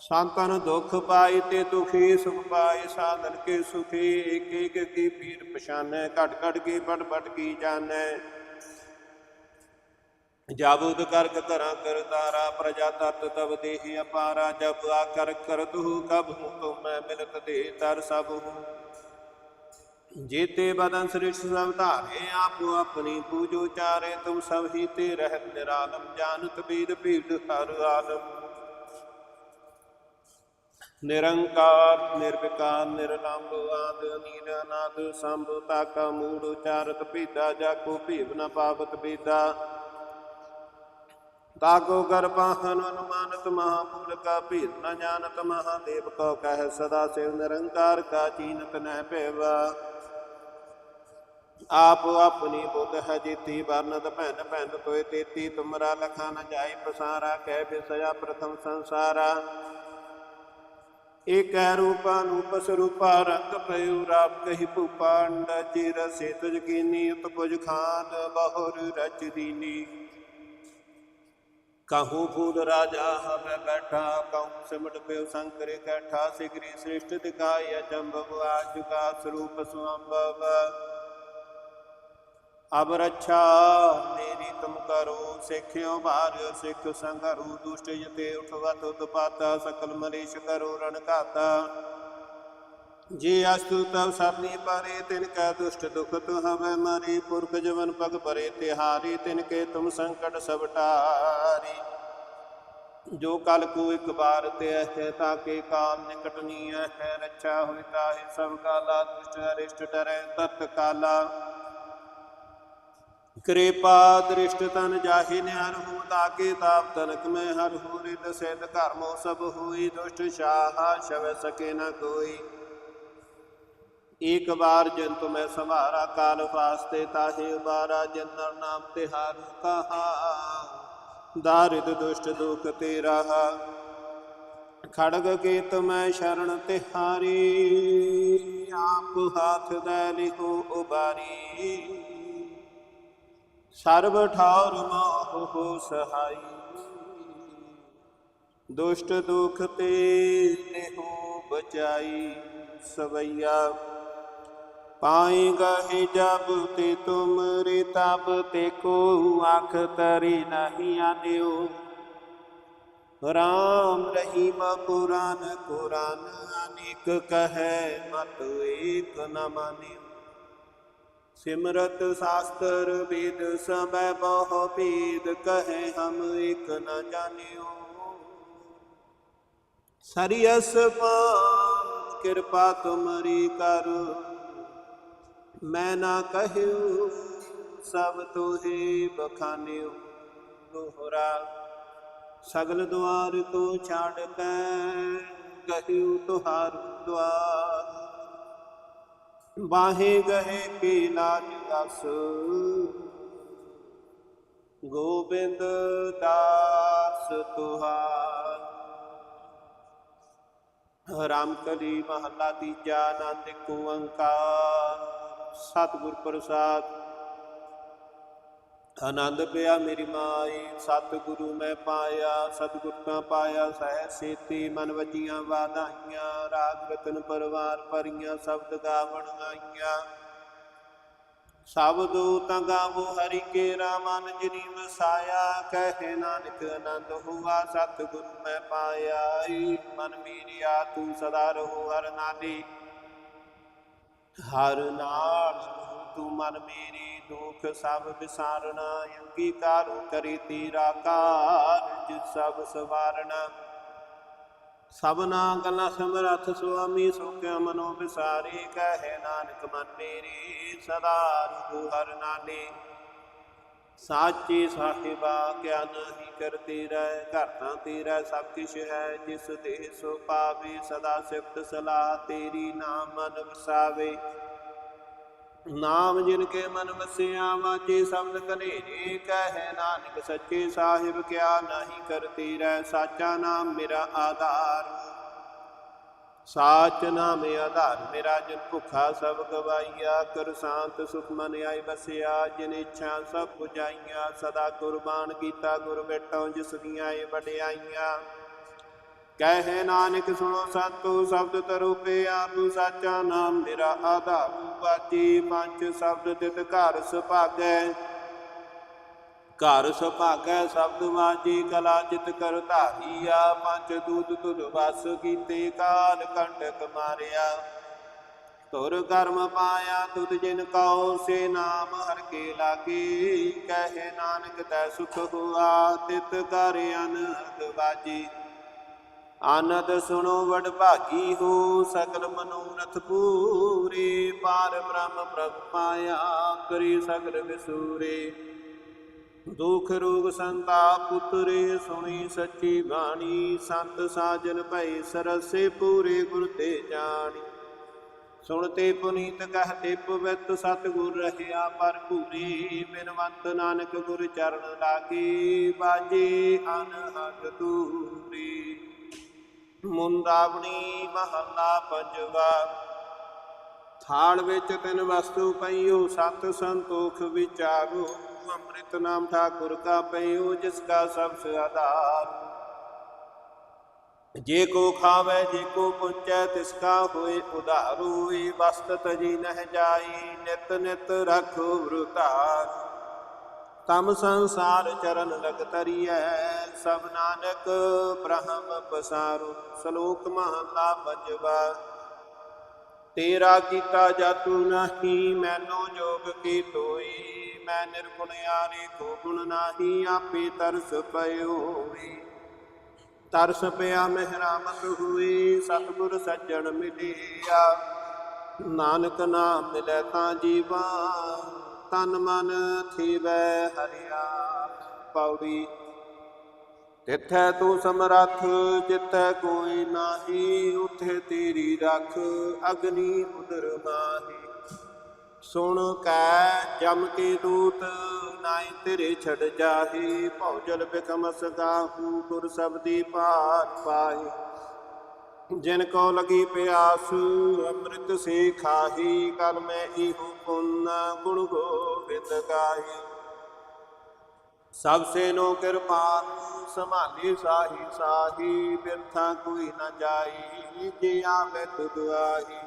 ਸੰਤਨ ਦੁਖ ਪਾਈ ਤੇ ਦੁਖੀ, ਸੁਖ ਪਾਈ ਸਾਧਨ ਕੇ ਸੁਖੀ ਏਕ ਏਕ ਕੀ ਪੀਰ ਪਛਾਨੈ, ਘਟ ਘਟ ਕੀ ਪਟ ਪਟ ਕੀ ਜਾਣੈ। ਜਾਬੂਦ ਕਰਕ ਧਰਾ ਕਰ ਪ੍ਰਜਾ ਤਤ ਤਬ ਦੇਹ ਅਪਾਰਾ, ਜਬ ਆ ਕਰ ਕਰਤ ਕਬ ਹੂੰ ਮੈਂ ਮਿਲਤ ਦੇ ਤਰ ਸਭ ਹੂੰ। ਜੇਤੇ ਬਦਨ ਸ੍ਰਿਸ਼ਟ ਸਭ ਧਾਰੇ, ਆਪੋ ਆਪਣੀ ਪੂਜੋ ਚਾਰੇ ਤੁਮ ਸਭ ਹੀ ਤੇ ਰਹਿਤ ਨਿਰਾਲਮ ਜਾਨਤ ਬੀਦ ਪੀੜ ਹਰ ਆਲਮ। ਨਿਰੰਕਾਰ, ਨਿਰਵਿਕਾਰ ਨਿਰਲੰਭ ਆਦ ਅਨੀਰ ਅਨਾਦ, ਸੰਭ ਤਾਕਾ ਮੂੜ, ਉਚਾਰਤ, ਭੀਦਾ ਜਾ ਕੋ ਭੀਵ ਨ ਪਾਵਤ, ਬੀਦਾ। ਤਾਕੋ ਗਰਬਾਹਨ ਅਨੁਮਾਨਤ ਮਹਾਮੂਲ ਕਾ ਭੀਦ ਨ ਜਾਣਤ, ਮਹਾਦੇਵ ਕੋ ਕਹਿ ਸਦਾ ਸਿਵ, ਨਿਰੰਕਾਰ, ਕਾ ਚੀਨਤ, ਨਹਿ ਭੇਵਾ। ਆਪ ਆਪਣੀ ਬੁੱਧ ਹੈ ਜੀਤੀ ਵਰਨਤ ਭੈਨ ਭੈਨ ਤੋਏ ਤੇਤੀ, ਤੁਮਰਾ ਲਖਾ ਨ ਜਾਈ ਪਸਾਰਾ, ਕਹਿ ਬਿਸਇਆ ਪ੍ਰਥਮ ਸੰਸਾਰਾ। ਏਕੈ ਰੂਪਾ ਨੂਪ ਸਰੂਪਾ ਰੰਗ ਪਇਉ ਰਾਪ ਕਹੀ ਭੂਪਾ, ਅੰਡਾ ਚਿਰ ਤੁਜ ਕੀਨੀ ਉਤ ਕੁਜ ਖਾਨ ਬਹੁਰ ਰਚ ਦੀਨੀ। ਕਾਹੂ ਫੂਲ ਰਾਜਾ ਹਵੇ ਬੈਠਾ ਕਉ ਸਿਮਟ ਪਿਉ ਸੰਕਰੇ ਕੈਠਾ, ਸਿਗਰੀ ਸ੍ਰਿਸ਼ਟ ਦਿਖਾਇ ਅਜੰਭਵ ਆਜੁਗਾ ਸਰੂਪ ਸੁਅੰਭਵ ਅਬ ਰੱਛਾ, ਮੇਰੀ ਤੁਮ ਕਰੋ, ਸਿੱਖਿਓ ਬਾਰ ਸਿੱਖ ਸੰਗਰੂ, ਦੁਸ਼ਟ ਜਤੇ ਉਠਵਤ, ਉਤਪਾਤਾ, ਸਕਲ ਮਰੀਸ਼ ਕਰੋ, ਰਣ ਘਾਤਾ। ਜੇ ਅਸਤੁ ਤਵ ਸਰਨੀ ਪਰੇ, ਤਿਨ ਕੈ ਦੁਸ਼ਟ ਦੁਖ ਤੁ ਹਮੈ ਮਰੀ, ਪੁਰਖ ਜਵਨ ਪਗ ਪਰੇ, ਤਿਹਾਰੀ, ਤਿਨ ਕੇ ਤੁਮ ਸੰਕਟ ਸਭ ਟਾਰੀ। ਜੋ ਕਲ ਕੋ ਇੱਕ ਬਾਰ ਤੇ ਹੈ ਤਾਕੇ ਕਾਲ ਨਿਕਟ ਹੈ ਰੱਛਾ ਹੋਇ ਤਾਹਿ ਸਭ ਕਾਲਾ, ਦੁਸ਼ਟ ਅਰਿਸ਼ਟ ਡਰੈ ਤਤ ਕਾਲਾ। ਕਿਰਪਾ ਦ੍ਰਿਸ਼ਟ ਤਨ ਜਾਹੀ ਨਿਹਰ ਹੋ ਤਾਕੇ ਤਾਪ ਤਨਕ ਮੈਂ ਹਰ ਹੋ ਰਿਤ ਸਿਧ ਕਰਮੋ ਸਭ ਹੋਈ, ਦੁਸ਼ਟ ਸ਼ਾਹ ਸ਼ਵ ਸਕੇ ਨ ਕੋਈ। ਏਕ ਬਾਰ ਜੰਤ ਮੈਂ ਸੰਭਾਰਾ ਕਾਲ ਫਾਸਤੇ ਤਾਹੇ ਉਬਾਰਾ ਜਨਰ ਨਾਮ ਤਿਹਾਰੂ ਕਹਾ। ਦਾਰਿਦ ਦੁਸ਼ਟ ਦੁਖ ਤੇ ਰਹਾ ਖੜਗ ਕੀਤ ਮੈਂ ਸ਼ਰਨ ਤਿਹਾਰੀ। ਆਪ ਹਾਥ ਦਾ ਲਿਖੋ ਉਬਾਰੀ। ਸਰਬ ਠਾਰ ਮਾਹੁ ਸਹਾਈ। ਦੁਸ਼ਟ ਦੁਖ ਤੇ ਲਿਹੋ ਬਚਾਈ ਸਵਈਆ। ਪਾਈ ਗਹਿ ਜਬ ਤੇ ਤੁਮਰੇ ਤਬ ਤੇ ਕੋ ਆਖ ਤਰੀ ਨਹੀਂ ਆਨਿਓ। ਰਾਮ ਰਹੀਮ ਕੁਰਾਨ ਕੁਰਾਨ ਅਨੇਕ ਕਹੈ ਮਤ ਏਕ ਨ ਮਾਨਿਓ। ਸਿਮਰਤ ਸ਼ਾਸਤਰ ਵੇਦ ਸਭੈ ਬਹੁ ਭੇਦ, ਕਹੈ ਹਮ ਇਕ ਨ ਜਾਣਿਓ। ਸਰੀਅਸ ਪਾਨ ਕਿਰਪਾ ਤੁਮਰੀ ਕਰ। ਮੈਂ ਨਾ ਕਹਿਉ, ਸਭ ਤੋਹੇ ਬਖਾਨਿਓ। ਦੋਹਰਾ, ਸਗਲ ਦੁਆਰ ਕੋ ਛਾੜ ਕੇ, ਕਹਿਉ ਤੁਹਾਰ ਦੁਆਰ। ਬਾਹੇ ਗਏ ਕੀ ਲਾਜ ਅਸ ਗੋਬਿੰਦ ਦਾਸ ਤੁਹਾਰ। ਰਾਮ ਕਲੀ ਮਹੱਲਾ ਤੀਜਾ ਆਨੰਦ ਕੋ ਓੰਕਾਰ। ਸਤਿਗੁਰ ਪ੍ਰਸਾਦ ਆਨੰਦ ਪਿਆ ਮੇਰੀ ਮਾਈ, ਸਤਿਗੁਰੂ ਮੈਂ ਪਾਇਆ ਸਤਿਗੁਰ ਤਾਂ ਪਾਇਆ ਸਹਿ ਸੇਤੀ ਮਨ ਵਜੀਆਂ ਵਾਧਾਈਆਂ, ਰਾਗ ਰਤਨ ਪਰਵਾਰ ਭਰੀਆਂ, ਸ਼ਬਦ ਗਾਵਣ ਆਈਆਂ ਸਬਦੋ ਤਾਂ ਗਾਵੋ ਹਰੀ ਕੇ ਰਾਮਨ ਜਿਨੀ ਵਸਾਇਆ, ਕਹੇ ਨਾਨਕ ਆਨੰਦ ਹੁਆ, ਸਤਿਗੁਰੂ ਮੈਂ ਪਾਇਆ। ਈ ਮਨ ਮੀਰਿਆ, ਤੂੰ ਸਦਾ ਰਹੋ ਹਰ ਨਾਲੇ ਹਰ ਨਾਲ ਤੂੰ ਮਨ ਮੇਰੀ ਦੁਖ ਸਭ ਵਿਸਾਰਣਾ ਅੰਗੀਕਾਰੁ ਕਰੀ ਤੀਰਾ ਕਾਰਜ ਸਭ ਸਵਾਰਣਾ ਸਭਨਾ ਗੱਲਾਂ ਸਮਰੱਥ ਸੁਆਮੀ, ਸੋਖਿਆ ਮਨੋ ਵਿਸਾਰੀ ਕਹੇ ਨਾਨਕ ਮਨ ਮੇਰੀ, ਸਦਾ ਰਹੁ ਹਰ ਨਾਲੇ ਸਾਚੇ ਸਾਹਿਬਾ, ਕਿਆ ਨਹੀਂ ਕਰਤੀ ਰਹਿ ਘਰ ਤਾਂ ਤੇਰਾ ਸਭ ਕਿਛ ਹੈ, ਜਿਸ ਦੇ ਸੋ ਪਾਵੇ ਸਦਾ ਸਿਫਤ ਸਲਾਹ ਤੇਰੀ ਨਾਮ ਮਨ ਵਸਾਵੇ ਨਾਮ ਜਿਨ ਕੇ ਮਨ ਵਸਿਆ, ਵਾਚੇ ਸ਼ਬਦ ਕਨੇਰੇ ਕਹੇ ਨਾਨਕ ਸੱਚੇ ਸਾਹਿਬ ਕਿਆ ਨਹੀਂ ਕਰਤੀ ਰਹਿ, ਸਾਚਾ ਨਾਮ ਮੇਰਾ ਆਧਾਰ। ਸਾਚ ਨਾਮ ਆਧਾਰ ਮੇਰਾ, ਜਿਨ ਭੁਖਾ ਸਭ ਗਵਾਈਆ, ਕਰ ਸ਼ਾਂਤ ਸੁਖ ਮਨ ਆਈ ਬਸਿਆ ਜਿਨ ਇੱਛਾ ਸਭ 부ਜਾਈਆਂ ਸਦਾ ਕੁਰਬਾਨ ਕੀਤਾ ਗੁਰ ਬੇਟੋ ਜਿਸ ਦੀਆਂ ਏ ਵਡਿਆਈਆਂ। ਕਹੇ ਨਾਨਕ ਸੁਣੋ ਸਤਿ ਸ਼ਬਦ ਤਰੂਪੇ ਆਪ ਸਾਚਾ ਨਾਮ ਮੇਰਾ ਆਧਾਰ ਵਾਚੀ ਪੰਜ ਸ਼ਬਦ ਤਿਤ ਘਰ ਸੁਭਾਗੈ। ਘਰ ਸੁਭਾਗੈ ਸ਼ਬਦ ਵਾਜੀ, ਕਲਾ ਚਿਤ ਕਰ ਧਾਰੀਆ, ਪੰਜ ਦੂਤ ਤੁਧ ਵਸ ਕੀਤੇ, ਕਾਲ ਕੰਟਕ ਮਾਰਿਆ। ਤੁਰ ਕਰਮ ਪਾਇਆ ਤੁਧ ਜਿਨ ਕਉ, ਸੇ ਨਾਮ ਹਰ ਕੇ ਲਾਗੇ। ਕਹੇ ਨਾਨਕ ਤੈ ਸੁਖ ਹੁਆ, ਤਿਤ ਕਰ ਅਨੰਦ ਬਾਜੀ ਆਨੰਦ ਸੁਣੋ ਵਡ ਭਾਗੀ ਹੋ, ਸਕਲ ਮਨੋਰਥ ਪੂਰੇ। ਪਾਰ ਬ੍ਰਹਮ ਪ੍ਰਭ ਪਾਇਆ ਕਰੀ ਸਗਲ ਵਿਸੂਰੇ। ਦੁਖ ਰੋਗ ਸੰਤਾਪ ਪੁੱਤਰੇ ਸੁਣੀ ਸੱਚੀ ਬਾਣੀ। ਸੰਤ ਸਾਜਨ ਭਈ ਸਰਸੇ ਪੂਰੇ ਗੁਰ ਤੇ ਜਾਣੀ। ਸੁਣਤੇ ਪੁਨੀਤ ਕਹਤੇ ਪਵਿੱਤ ਸਤਿਗੁਰ ਰਹਿਆ ਪਰ ਭੂਰੇ ਬਿਨਵੰਤ ਨਾਨਕ ਗੁਰ ਚਰਨ ਲਾਗੇ, ਬਾਜੇ ਅਨਹਦ ਤੂਰੀ ਮੁੰਦਾਵਣੀ ਮਹੱਲਾ ਪੰਜਵਾ। ਥਾਲ ਵਿੱਚ ਤਿੰਨ ਵਸਤੂ ਪਈਓ, ਸਤ ਸੰਤੋਖ ਵਿਚਾਰੋ। ਅੰਮ੍ਰਿਤ ਨਾਮ ਠਾਕੁਰ ਕਾ ਪਈਓ, ਜਿਸ ਕਾ ਸਭ ਸੇ ਆਧਾਰ। ਜੇ ਕੋ ਖਾਵੇ, ਜੇ ਕੋ ਪੁੰਚੈ ਤਿਸ ਕਾ ਹੋਏ ਉਧਾਰੂਈ ਵਸਤ ਤਜੀ ਨਹਿ ਜਾਈ, ਨਿਤ ਨਿਤ ਰਖੋ ਵਰਤਾਰ। ਤਮ ਸੰਸਾਰ ਚਰਨ ਲਗ ਤਰੀਐ ਸਭ ਨਾਨਕ ਬ੍ਰਹਮ ਪਸਾਰੂ, ਸ਼ਲੋਕ ਮਹਲਾ ਪੰਜਵਾ। ਤੇਰਾ ਕੀਤਾ ਜਾਤੂ ਨਹੀਂ, ਮੈਨੂੰ ਜੋਗ ਕੀ ਤੋਈ? ਮੈਂ ਨਿਰਗੁਣ ਆਰੇ ਕੋ ਗੁਣ ਨਹੀਂ, ਆਪੇ ਤਰਸ ਪਇਓਈ ਤਰਸ ਪਿਆ ਮਹਿਰਾਮਤ ਹੋਈ ਸਤਿਗੁਰ ਸੱਜਣ ਮਿਲਿਆ। ਨਾਨਕ ਨਾਮ ਮਿਲੈ ਤਾਂ ਜੀਵਾ, ਤਨ ਮਨ ਥੀਵੈ ਹਰਿਆ। ਪੌੜੀ ਤਿੱਥੈ ਤੂੰ ਸਮਰੱਥ, ਜਿੱਥੈ ਕੋਈ ਨਾਹੀ, ਉਥੇ ਤੇਰੀ ਰੱਖ ਅਗਨੀ ਉਦਰ ਮਾਹੀ। ਸੁਣ ਕੈ ਜਮ ਕੇ ਦੂਤ ਨਾਈ ਤੇਰੇ ਛੜ ਜਾਹੀ। ਭੌਜਲ ਬਿਕਮ ਸਗਾਹੂ, ਗੁਰ ਸਬਦੀ ਪਾਰ ਪਾਏ ਜਿਨ ਕੋ ਲਗੀ ਪਿਆਸ, ਅੰਮ੍ਰਿਤ ਸੇ ਖਾਹੀ। ਕਲ ਮੈਂ ਇਹੋ ਪੁੰਨ, ਗੁਣ ਗੋਬਿੰਦ ਗਾਹੀ। ਸਭ ਸੇ ਨੋ ਕਿਰਪਾਨ ਸੰਭਾਲੀ ਸਾਹੀ ਸਾਹੀ, ਬਿਰਥਾ ਕੋਈ ਨਾ ਜਾਈ ਜੇ ਆਵੇ ਤੁਧ ਆਹੀ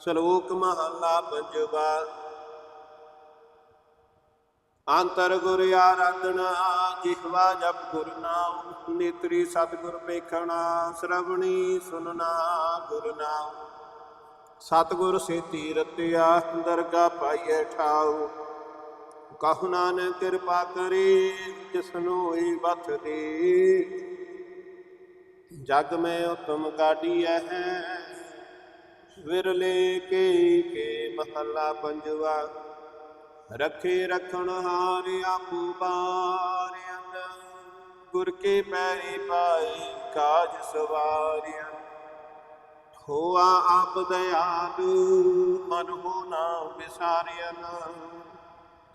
ਸ਼ਲੋਕ ਮਹਲਾ ਪੰਜਵਾ। ਅੰਤਰ ਗੁਰ ਆਰਾਧਨਾ ਜਿਹਵਾ ਜਪ ਗੁਰ ਨਾਮ ਨੇਤਰੀ ਸਤਿਗੁਰ ਵੇਖਣਾ ਸ਼ਰਵਣੀ ਸੁਨਣਾ ਗੁਰ ਨਾਮ ਸਤਿਗੁਰ ਸੇਤੀ ਰਤਿਆ ਦਰਗਾ ਪਾਈਐ ਠਾਉ। ਕਹੁ ਨਾਨਕ ਕਿਰਪਾ ਕਰੇ ਜਿਸਨੂੰ ਹੋਈ ਦੇ। ਜਗ ਮੈਂ ਉਤਮ ਕਾਢੀਐ ਹੈ, ਵਿਰਲੇ ਕੇ ਕੇ ਮਹੱਲਾ ਪੰਜਵਾ। ਰੱਖੇ ਰਖਣ ਹਾਰ ਆਪੂ ਬਾਰਿਆਨ ਗੁਰ ਕੇ ਪੈਰੀ ਪਾਈ ਕਾਜ ਸਵਾਰਿਆਨ ਹੋਆ ਆਪ ਦਇਆਲੂ, ਮਨ ਹੋ ਨਾ ਵਿਸਾਰਿਆਨ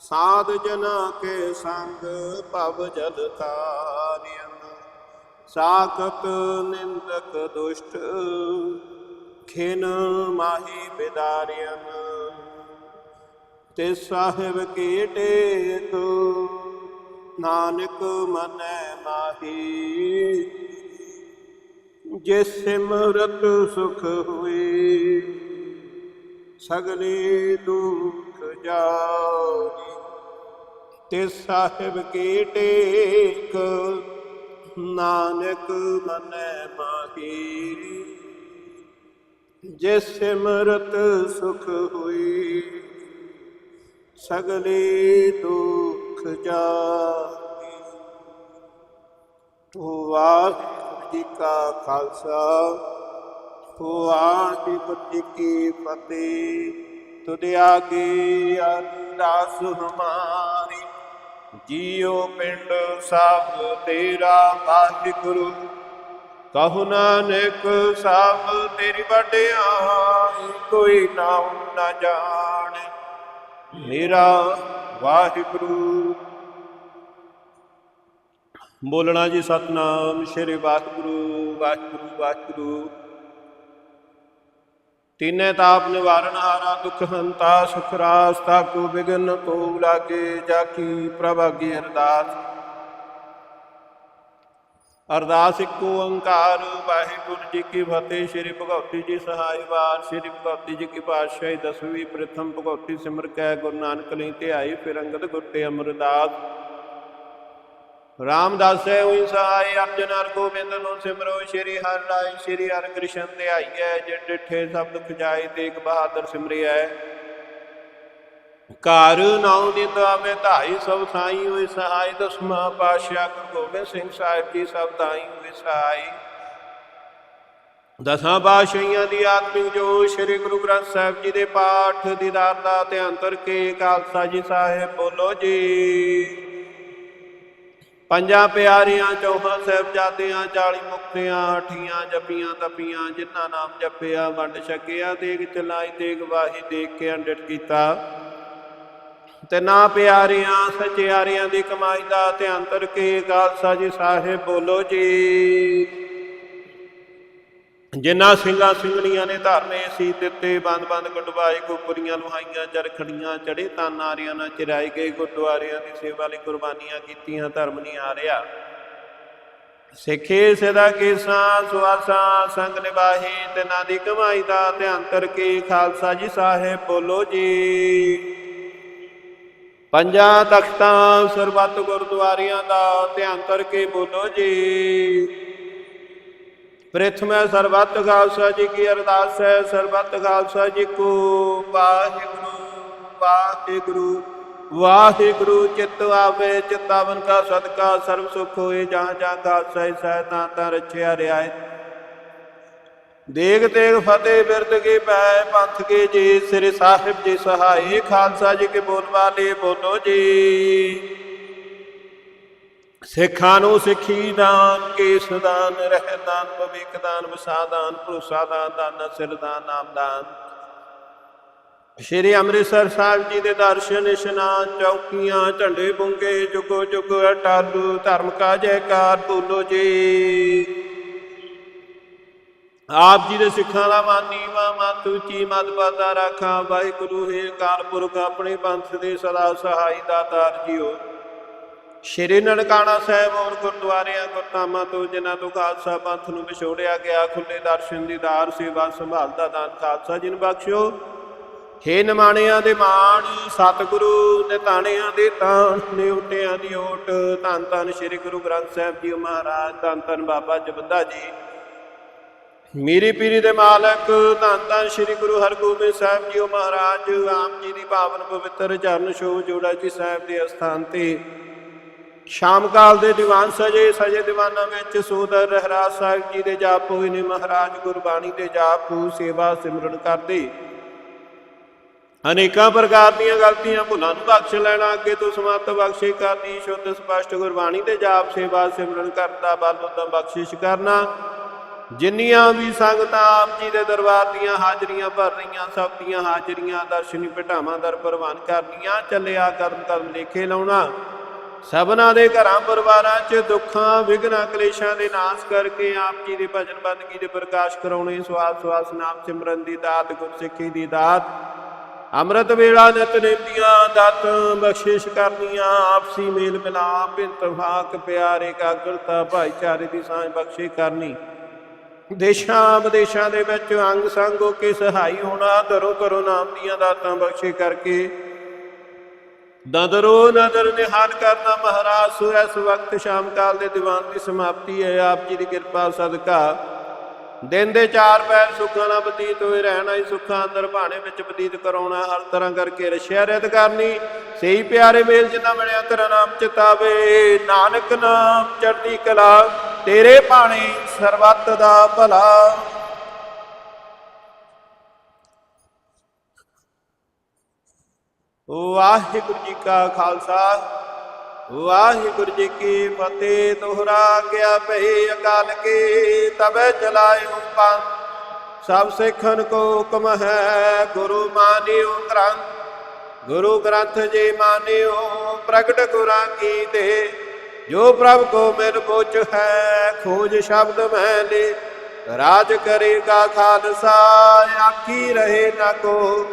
ਸਾਧ ਜਨਾ ਕੇ ਸੰਗ ਭਵ ਜਲ ਤਾਰਿਆਨ ਸਾਖਤ ਨਿੰਦਕ ਦੁਸ਼ਟ, ਖਿਨ ਮਾਹੀ ਬਿਦਾਰਿਆਨ ਤੇ ਸਾਹਿਬ ਕੀ ਟੇਕ, ਨਾਨਕ ਮਨੈ ਮਾਹੀ। ਜੇ ਸਿਮਰਤ ਸੁਖ ਹੋਏ ਸਗਲੇ ਦੁਖ ਜਾਈ ਤੇ ਸਾਹਿਬ ਕੀ ਟੇਕ, ਨਾਨਕ ਮਨੈ ਮਾਹੀ ਜੇ ਸਿਮਰਤ ਸੁਖ ਹੋਈ ਸਗਲੇ ਦੁਖ ਜਾਈ ਵਾਹਿਗੁਰੂ ਜੀ ਕਾ ਖਾਲਸਾ ਵਾਹਿਗੁਰੂ ਜੀ ਕੀ ਫਤਿਹ। ਤੁਧ ਆਗੇ ਅਰਦਾਸ ਹਮਾਰੀ ਜੀਉ ਪਿੰਡ ਸਭ ਤੇਰਾ ਵਾਹਿਗੁਰੂ। ਕਹੂ ਨਾਨਕ, ਸਭ ਤੇਰੀ ਵਡਿਆਈ, ਕੋਈ ਨਾਮ ਨਾ ਜਾਣੇ। ਮੇਰਾ ਵਾਹਿਗੁਰੂ। ਬੋਲਣਾ ਜੀ ਸਤਨਾਮ, ਸ਼੍ਰੀ ਵਾਹਿਗੁਰੂ ਵਾਹਿਗੁਰੂ ਵਾਹਿਗੁਰੂ। ਤੀਨੇ ਤਾਪ ਨਿਵਾਰਨ ਹਾਰਾ ਦੁਖ ਹੰਤਾ, ਸੁਖ ਰਾਸ ਤਾਕੂ ਬਿਗਨ ਕੋ ਲਾਗੇ ਜਾ ਕੀ ਪ੍ਰਭਾਗੀ ਅਰਦਾਸ। ਅਰਦਾਸ ਇੱਕੋ ਓੰਕਾਰ, ਵਾਹਿਗੁਰੂ ਜੀ ਕੀ ਫਤਿਹ, ਸ੍ਰੀ ਭਗਵਤੀ ਜੀ ਸਹਾਈ ਵਾਰ, ਸ੍ਰੀ ਭਗਵਤੀ ਜੀ ਕੀ ਪਾਤਸ਼ਾਹੀ, ਦਸਵੀਂ ਪ੍ਰਥਮ ਭਗਵਤੀ ਸਿਮਰ ਕੈ, ਗੁਰੂ ਨਾਨਕ ਲਈ ਧਿਆਈ, ਫਿਰ ਅੰਗਦ ਗੁਰ ਤੇ ਅਮਰਦਾਸ। ਰਾਮਦਾਸੈ ਹੋਈ ਸਹਾਈ, ਅਰਜਨ ਹਰ ਗੋਬਿੰਦ ਨੂੰ ਸਿਮਰੋ, ਸ੍ਰੀ ਹਰਿ ਰਾਇ ਸ੍ਰੀ ਹਰਿ ਕ੍ਰਿਸ਼ਨ ਧਿਆਈਐ ਜੇ ਡਿਠੇ ਸਭ ਦੁਖ ਜਾਏ, ਤੇਗ ਬਹਾਦਰ ਸਿਮਰਿਐ। ਘਰ ਨਾਉ ਨਿਤ ਆਵੇ ਧਾਈ, ਸਭ ਥਾਈ ਹੋਏ ਸਹਾਈ ਦਸਮਾ ਪਾਸ਼ਾ ਗੁਰੂ ਗੋਬਿੰਦ ਸਿੰਘ ਸਾਹਿਬ ਜੀ, ਸਭ ਥਾਈ ਹੋਏ ਸਹਾਈ। ਦਸਾਂ ਪਾਸ਼ਾਹੀਆਂ ਦੀ ਆਤਮਿਕ ਜੋ ਸ੍ਰੀ ਗੁਰੂ ਗ੍ਰੰਥ ਸਾਹਿਬ ਜੀ ਦੇ ਪਾਠ, ਦੀਦਾਰ ਦਾ ਧਿਆਨ ਕਰਕੇ ਖਾਲਸਾ ਜੀ ਸਾਹਿਬ ਬੋਲੋ ਜੀ। ਪੰਜਾਂ ਪਿਆਰਿਆਂ, ਚੌਹਾਂ ਸਾਹਿਬਜ਼ਾਦਿਆਂ 40 ਮੁਕਤਿਆਂ ਅਠੀਆਂ ਜਪੀਆਂ ਤਪੀਆਂ, ਜਿਨ੍ਹਾਂ ਨਾਮ ਜਪਿਆ, ਵੰਡ ਛਕਿਆ, ਤੇਗ ਚਲਾਈ ਦੇਗ ਵਾਹੀ ਦੇਖ ਕੇ ਅੰਡਟ ਕੀਤਾ। ਤੇ ਨਾ ਪਿਆਰਿਆਂ, ਸਚਿਆਰਿਆਂ ਦੀ ਕਮਾਈ ਦਾ ਧਿਆਨ ਕਰਕੇ ਖਾਲਸਾ ਜੀ ਸਾਹਿਬ ਬੋਲੋ ਜੀ। ਜਿਨ੍ਹਾਂ ਸਿੰਘਾਂ ਸਿੰਘਣੀਆਂ ਨੇ ਧਰਨੇ ਸੀ, ਦਿੱਤੇ ਬੰਦ ਬੰਦ ਗੁਰਦੁਆਰੇ ਗੁਰਪੁਰੀਆਂ ਲੁਹਾਈਆਂ, ਚਰਖੜੀਆਂ ਚੜੇ ਤਾਂ ਨਾਰਿਆਂ ਨਾਲ ਚਰਾਈ ਗਏ, ਗੁਰਦੁਆਰਿਆਂ ਦੀ ਸੇਵਾ ਲਈ ਕੁਰਬਾਨੀਆਂ ਕੀਤੀਆਂ, ਧਰਮ ਨਹੀਂ ਆ ਰਿਹਾ। ਸਿੱਖੇ ਸਦਾ ਕੇਸਾ, ਸੁਆਸਾ, ਸੰਗ ਨਿਵਾਹੀ ਤਿਨਾਂ ਦੀ ਕਮਾਈ ਦਾ ਧਿਆਨ ਕਰਕੇ ਖਾਲਸਾ ਜੀ ਸਾਹਿਬ ਬੋਲੋ ਜੀ। ਪੰਜਾਂ ਤਖਤਾਂ ਸਰਬੱਤ ਗੁਰਦੁਆਰਿਆਂ ਦਾ ਧਿਆਨ ਕਰਕੇ ਬੋਲੋ ਜੀ। ਪ੍ਰਥਮੇ ਸਰਬੱਤ ਖਾਲਸਾ ਜੀ ਕੀ ਅਰਦਾਸ ਹੈ, ਸਰਬੱਤ ਖਾਲਸਾ ਜੀ ਕੋ ਵਾਹਿਗੁਰੂ ਵਾਹਿਗੁਰੂ ਵਾਹਿਗੁਰੂ, ਚਿਤ ਆਵੇ ਚਿਤਾਵਨ ਕਾ ਸਦਕਾ, ਸਰਬ ਸੁਖ ਹੋਏ, ਜਹਾਂ ਜਹਾਂ ਖਾਲਸਾ ਹੀ ਸਹਿਤਾ ਤਾਂ ਰਛਿਆ ਰਿਆਏ ਦੇਗ ਤੇਗ ਫਤਿਹ ਬਿਰਦ ਕੇ ਪੈ, ਪੰਥ ਕੇ ਜੀ, ਸ੍ਰੀ ਸਾਹਿਬ ਜੀ ਸਹਾਈ, ਖਾਲਸਾ ਜੀ ਕੇ ਬੋਲ ਵਾਲੇ ਬੋਲੋ ਜੀ। ਸਿੱਖਾਂ ਨੂੰ ਸਿੱਖੀ ਦਾਨ, ਕੇਸ ਦਾਨ, ਰਹਿ ਦਾਨ, ਭਵਿੱਖ ਦਾਨ ਵਸਾ ਦਾਨ, ਭਰੋਸਾ ਦਾਨ ਦਾਨ, ਸਿਰ ਦਾਨ, ਨਾਮ ਦਾਨ। ਸ਼੍ਰੀ ਅੰਮ੍ਰਿਤਸਰ ਸਾਹਿਬ ਜੀ ਦੇ ਦਰਸ਼ਨ, ਇਸ਼ਨਾਨ, ਚੌਕੀਆਂ, ਝੰਡੇ ਬੁੰਗੇ, ਜੁਗੋ ਜੁਗ, ਅਟਾਲੂ, ਧਰਮ ਕਾ ਜੈਕਾਰ, ਬੋਲੋ ਜੀ। ਆਪ ਜੀ ਦੇ ਸਿੱਖਾਂ ਦਾ ਮਾਨੀ ਵਾ ਮਤ ਉੱਚੀ ਮਤ ਪਾਤਾ ਰਾਖਾ, ਵਾਹਿਗੁਰੂ ਹੈ ਕਾਲਪੁਰਖ ਆਪਣੇ ਪੰਥ ਦੇ ਸਦਾ ਸਹਾਈ ਦਾਤਾਰ ਜੀਓ ਸ਼੍ਰੀ ਨਨਕਾਣਾ ਸਾਹਿਬ ਔਰ ਗੁਰਦੁਆਰਿਆਂ ਗੁਰਧਾਮਾਂ ਤੋਂ ਜਿਨ੍ਹਾਂ ਤੋਂ ਖਾਲਸਾ ਪੰਥ ਨੂੰ ਵਿਛੋੜਿਆ ਗਿਆ ਖੁੱਲੇ ਦਰਸ਼ਨ ਦੀਦਾਰ ਸੇਵਾ ਸੰਭਾਲ ਦਾ ਦਾਨ ਖਾਲਸਾ ਜੀ ਬਖਸ਼ਿਓ। ਹੇ ਨਿਮਾਣਿਆਂ ਦੇ ਮਾਣ, ਸਤਿਗੁਰੂ ਨਿਤਾਣਿਆਂ ਦੇ ਤਾਣ, ਨਿਉਟਿਆਂ ਦੀ ਓਟ, ਧੰਨ ਧੰਨ ਸ੍ਰੀ ਗੁਰੂ ਗ੍ਰੰਥ ਸਾਹਿਬ ਜੀ ਮਹਾਰਾਜ, ਧੰਨ ਧੰਨ ਬਾਬਾ ਜਬੰਦਾ ਜੀ। ਮੇਰੀ ਪੀਰੀ ਦੇ ਮਾਲਕ, ਧੰਨ ਧੰਨ ਸ੍ਰੀ ਗੁਰੂ ਹਰਗੋਬਿੰਦ ਸਾਹਿਬ ਜੀ ਮਹਾਰਾਜ, ਆਮ ਜੀ ਦੀ ਪਾਵਨ ਪਵਿੱਤਰ ਚਰਨ ਛੋਹ ਜੋੜਾ ਜੀ ਸਾਹਿਬ ਦੇ ਅਸਥਾਨ ਤੇ ਸ਼ਾਮ ਕਾਲ ਦੇ ਦੀਵਾਨ ਸਜੇ ਸਜੇ ਦੀਵਾਨਾਂ ਵਿੱਚ ਸੋਦਰ ਰਹਿਰਾਜ ਸਾਹਿਬ ਜੀ ਦੇ ਜਾਪ ਹੋਏ ਨੇ। ਮਹਾਰਾਜ ਗੁਰਬਾਣੀ ਦੇ ਜਾਪ ਸੇਵਾ ਸਿਮਰਨ ਕਰਦੇ। ਅਨੇਕਾਂ ਪ੍ਰਕਾਰ ਦੀਆਂ ਗਲਤੀਆਂ ਭੁੱਲਾਂ ਨੂੰ ਬਖਸ਼ ਲੈਣਾ, ਅੱਗੇ ਤੋਂ ਸਮਤ ਬਖਸ਼ੇ ਕਰਨੀ, ਸ਼ੁੱਧ, ਸਪਸ਼ਟ ਗੁਰਬਾਣੀ ਦੇ ਜਾਪ, ਸੇਵਾ ਸਿਮਰਨ ਕਰਦਾ ਬਲ ਉਦਮ ਬਖਸ਼ਿਸ਼ ਕਰਨਾ। ਜਿੰਨੀਆਂ ਵੀ ਸੰਗਤਾਂ ਆਪ ਜੀ ਦੇ ਦਰਬਾਰ ਦੀਆਂ ਹਾਜ਼ਰੀਆਂ ਭਰ ਰਹੀਆਂ, ਸਭ ਦੀਆਂ ਹਾਜ਼ਰੀਆਂ, ਦਰਸ਼ਨੀ ਭਟਾਵਾਂ ਦਰ ਪ੍ਰਵਾਨ ਕਰਨੀਆਂ, ਚੱਲਿਆ ਕਰਮ ਕਰਮ ਲੇਖੇ ਲਾਉਣਾ। ਸਭਨਾ ਦੇ ਘਰਾਂ ਪਰਿਵਾਰਾਂ 'ਚ ਦੁੱਖਾਂ ਵਿਗਨਾਂ ਕਲੇਸ਼ਾਂ ਦੇ ਨਾਸ਼ ਕਰਕੇ ਆਪ ਜੀ ਦੇ ਭਜਨ ਬੰਦਗੀ ਦੇ ਪ੍ਰਕਾਸ਼ ਕਰਾਉਣੇ ਸਵਾਸ ਸਵਾਸ ਨਾਮ ਸਿਮਰਨ ਦੀ ਦਾਤ ਗੁਰਸਿੱਖੀ ਦੀ ਦਾਤ। ਅੰਮ੍ਰਿਤ ਵੇਲਾ ਨਿਤਨੇਮ ਦੀਆਂ ਦਾਤ ਬਖਸ਼ਿਸ਼ ਕਰਨੀਆਂ, ਆਪਸੀ ਮੇਲ ਮਿਲਾਪ ਇੰਤਫਾਕ ਪਿਆਰ ਇਕਾਗਰਤਾ ਭਾਈਚਾਰੇ ਦੀ ਸਾਂਝ ਬਖਸ਼ੇ ਕਰਨੀ। ਦੇਸ਼ਾਂ, ਵਿਦੇਸ਼ਾਂ ਦੇ ਵਿੱਚ ਅੰਗ ਸੰਗ ਹੋ ਕੇ ਸਹਾਈ ਹੋਣਾ ਦਰੋ ਕਰੋ ਨਾਮ ਦੀਆਂ ਦਾਤਾਂ ਬਖਸ਼ੇ ਕਰਕੇ ਨਦਰੋ ਨਦਰ ਨਿਹਾਲ ਕਰਨਾ ਮਹਾਰਾਜ, ਸੋ ਇਸ ਵਕਤ ਸ਼ਾਮ ਕਾਲ ਦੇ ਦੀਵਾਨ ਦੀ ਸਮਾਪਤੀ ਹੈ। ਆਪ ਜੀ ਦੀ ਕਿਰਪਾ, ਸਦਕਾ। ਦਿਨ ਦੇ ਚਾਰ ਪੈਰ ਸੁੱਖਾਂ ਨਾਲ ਬਤੀਤ ਹੋਏ ਰਹਿਣਾ ਹੀ ਸੁੱਖਾਂ ਅੰਦਰ ਭਾਣੇ ਵਿੱਚ ਬਤੀਤ ਕਰਾਉਣਾ, ਹਰ ਤਰ੍ਹਾਂ ਕਰਕੇ ਰਸ਼ਿਆ ਰਿਤ ਕਰਨੀ। ਸਹੀ ਪਿਆਰੇ ਮੇਲ ਜਿੰਨਾ ਮਿਲਿਆ, ਤੇਰਾ ਨਾਮ ਚਿਤਾਵੇ। ਨਾਨਕ ਨਾਮ ਚੜ੍ਹਦੀ ਕਲਾ, ਤੇਰੇ ਭਾਣੇ ਸਰਬੱਤ ਦਾ ਭਲਾ। ਵਾਹਿਗੁਰੂ ਜੀ ਕਾ ਖਾਲਸਾ, ਵਾਹਿਗੁਰੂ ਜੀ ਕੀ ਫਤਿਹ। ਤੋਹਰਾ ਗਿਆ ਪਈ ਅਕਾਲ ਕੀ ਤਬੇ ਚਲਾਇਓ ਪੰਥ। ਸਭ ਸਿੱਖਨ ਕੋ ਹੁਕਮ ਹੈ, ਗੁਰੂ ਮਾਨਿਓ ਗ੍ਰੰਥ। ਗੁਰੂ ਗ੍ਰੰਥ ਜੀ ਮਾਨਿਓ, ਪ੍ਰਗਟ ਗੁਰਾਂ ਕੀ ਦੇ ਜੋ ਪ੍ਰਭ ਕੋ ਮਿਲ ਪੁੱਛ ਹੈ, ਖੋਜ ਸ਼ਬਦ ਮੈਂ ਲੇ। ਰਾਜ ਕਰੇਗਾ ਖਾਲਸਾ, ਆਖੀ ਰਹੇ ਨਾ ਕੋ।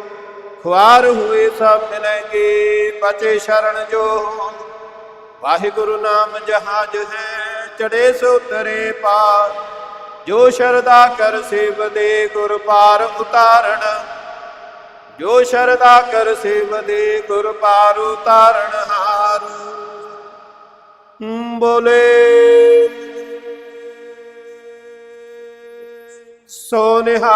ਖੁਆਰ ਹੋਏ ਸਭ ਮਿਲेंगे ਬਚੇ ਸ਼ਰਨ ਜੋ। ਵਾਹਿਗੁਰੂ ਨਾਮ ਜਹਾਜ ਹੈ, ਚੜੇ ਸੋ ਤਰੇ ਪਾਰ। ਜੋ ਸ਼ਰਦਾ ਕਰ ਸੇਵ ਦੇ ਗੁਰ ਪਾਰ ਉਤਾਰਣ। ਜੋ ਸ਼ਰਦਾ ਕਰ ਸੇਵ ਦੇ ਗੁਰ ਪਾਰ ਉਤਾਰਣ ਹਾਰ। ਬੋਲੇ। ਸੋਨਿਹਾ